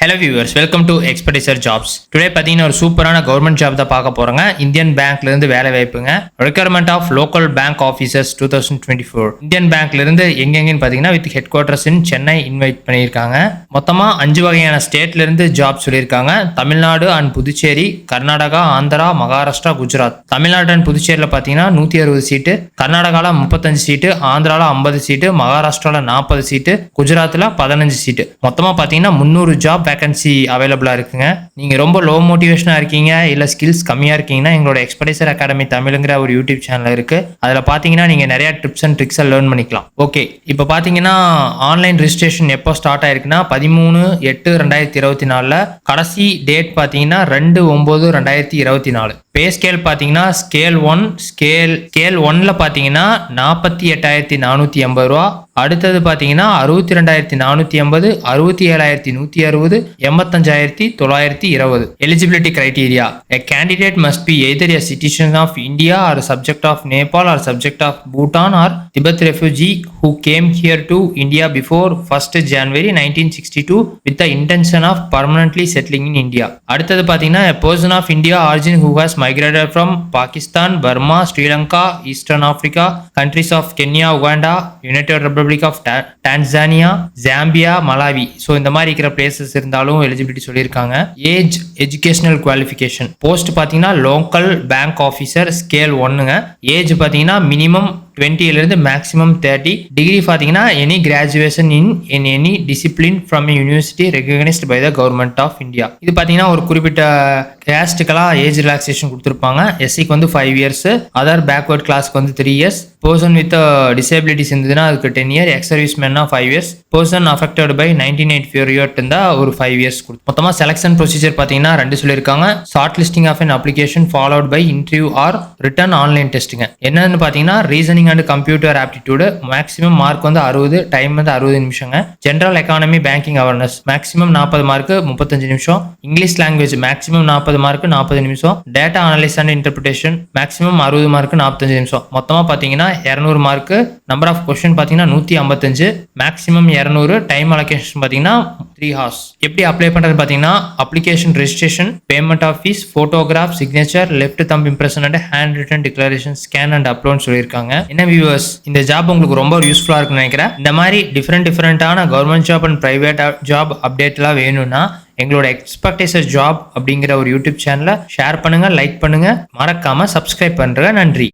Hello viewers welcome to expediter jobs today பார்த்தீங்கன்னா ஒரு சூப்பரான கவர்மெண்ட் ஜாப் தான் பார்க்க போகிறோங்க இந்தியன் பேங்க்ல இருந்து வேலை வாய்ப்புங்க. Requirement of local bank officers two thousand twenty four Indian பேங்க்ல இருந்து எங்கெங்கன்னு பார்த்தீங்கன்னா with headquarters in Chennai invite பண்ணியிருக்காங்க. மொத்தமாக அஞ்சு வகையான ஸ்டேட்ல இருந்து ஜாப் சொல்லியிருக்காங்க. தமிழ்நாடு அண்ட் புதுச்சேரி கர்நாடகா ஆந்திரா மகாராஷ்டிரா குஜராத். தமிழ்நாடு அண்ட் புதுச்சேரியில் பார்த்தீங்கன்னா நூற்றி அறுபது சீட்டு கர்நாடகாவில் முப்பத்தஞ்சு சீட்டு ஆந்திராவில் ஐம்பது சீட்டு மகாராஷ்டிராவில் நாற்பது சீட்டு குஜராத்தில் பதினஞ்சு சீட்டு மொத்தமாக பார்த்தீங்கன்னா முந்நூறு ஜாப் வேகன்சி அவைலபிளாக இருக்குங்க. நீங்கள் ரொம்ப லோ மோட்டிவேஷனாக இருக்கீங்க இல்லை ஸ்கில்ஸ் கம்மியாக இருக்கீங்கன்னா எங்களோட எக்ஸ்படைசர் அகாடமி தமிழுங்கிற ஒரு யூடியூப் சேனல் இருக்குது அதில் பார்த்தீங்கன்னா நீங்கள் நிறையா டிப்ஸ் அண்ட் ட்ரிக்ஸை லேர்ன் பண்ணிக்கலாம். ஓகே இப்போ பார்த்தீங்கன்னா ஆன்லைன் ரெஜிஸ்ட்ரேஷன் எப்போ ஸ்டார்ட் ஆயிருக்குன்னா பதிமூணு எட்டு ரெண்டாயிரத்தி இருபத்தி நாலில் கடைசி டேட் பார்த்தீங்கன்னா ரெண்டு ஒம்பது ரெண்டாயிரத்தி இருபத்தி நாலு. பே ஸ்கேல் பார்த்தீங்கன்னா ஸ்கேல் ஒன் ஸ்கேல் ஸ்கேல் ஒன்ல பார்த்தீங்கன்னா நாற்பத்தி எட்டாயிரத்தி நானூற்றி எண்பது ரூபா. அடுத்தது பார்த்தீங்கன்னா அறுபத்தி ரெண்டாயிரத்தி நானூற்றி எண்பது அறுபத்தி ஏழாயிரத்தி நூற்றி அறுபது எண்பத்தஞ்சாயிரத்தி தொள்ளாயிரத்தி இருபது. Eligibility criteria a candidate must be either a citizen of India or subject of Nepal or subject of Bhutan or Tibet refugee who came here to India before first January nineteen sixty two with the intention of permanently settling in India அடுத்தது பார்த்தீங்கன்னா a person of India origin who has migrated from Pakistan, Burma, Sri Lanka, Eastern Africa, countries of Kenya, Uganda, United Republic of Ta- Tanzania, Zambia, Malawi. So இந்த மாதிரி இருக்கிற places இருந்தாலும் eligibility சொல்லியிருக்காங்க age educational qualification post பார்த்தீங்கன்னா local bank officer scale ஒன்னுங்க age பார்த்தீங்கன்னா minimum டுவெண்ட்டிலேருந்து maximum thirty degree பார்த்தீங்கன்னா any graduation in in any discipline from university recognised by the government of India இது பார்த்தீங்கன்னா ஒரு குறிப்பிட்ட கேஸ்ட்டுக்கெல்லாம் ஏஜ் ரிலாக்ஸேஷன் கொடுத்துருப்பாங்க. எஸ்சிக்கு வந்து ஃபைவ் இயர்ஸ் அதர் பேக்வர்ட் கிளாஸ்க்கு வந்து three years person with disabilities இருந்ததுன்னா அதுக்கு ten year ex service Mena five years person affected by nineteen eighty four year இருந்தால் ஒரு ஃபைவ் இயர்ஸ் கொடுத்து மொத்தமாக செலெக்ஷன் ப்ரொசீஜர் பார்த்தீங்கன்னா ரெண்டு சொல்லியிருக்காங்க. Shortlisting of an application followed by interview or written online டெஸ்ட்டுங்க என்னன்னு பார்த்தீங்கன்னா reasoning and computer aptitude maximum mark வந்து அறுபது டைம் வந்து அறுபது நிமிஷங்க. General economy banking awareness maximum நாற்பது மார்க் முப்பத்தஞ்சு நிமிஷம். இங்கிலீஷ் லாங்குவேஜ் மேக்ஸிமம் நாற்பது மார்க் நாற்பது நிமிஷம். Data analysis and interpretation maximum அறுபது மார்க் நாற்பத்தஞ்சு நிமிஷம். மொத்தமாக பார்த்தீங்கன்னா இரநூறு மார்க் நம்பர் ஆஃப் கொஸ்டின் பார்த்தீங்கன்னா நூற்றி ஐம்பத்தஞ்சு. மேக்ஸிமம் இரநூறு டைம் அலோகேஷன் பார்த்தீங்கன்னா த்ரீ ஹார்ஸ் எப்படி அப்ளை பண்ணுறது பார்த்தீங்கன்னா application registration payment of fees photograph signature left thumb impression and hand written declaration scan and upload சொல்லியிருக்காங்க. என்ன வியூவர்ஸ் இந்த ஜாப் உங்களுக்கு ரொம்ப யூஸ்ஃபுல்லாக இருக்குன்னு நினைக்கிறேன். இந்த மாதிரி டிஃப்ரெண்ட் டிஃப்ரெண்ட்டான government job and private job அப்டேட்லாம் வேணும்னா எங்களோட எக்ஸ்பெக்டேஷன் ஜாப் அப்படிங்கிற ஒரு யூடியூப் சேனலை ஷேர் பண்ணுங்க லைக் பண்ணுங்க. மறக்காம சப்ஸ்கிரைப் பண்ணுறேன் நன்றி.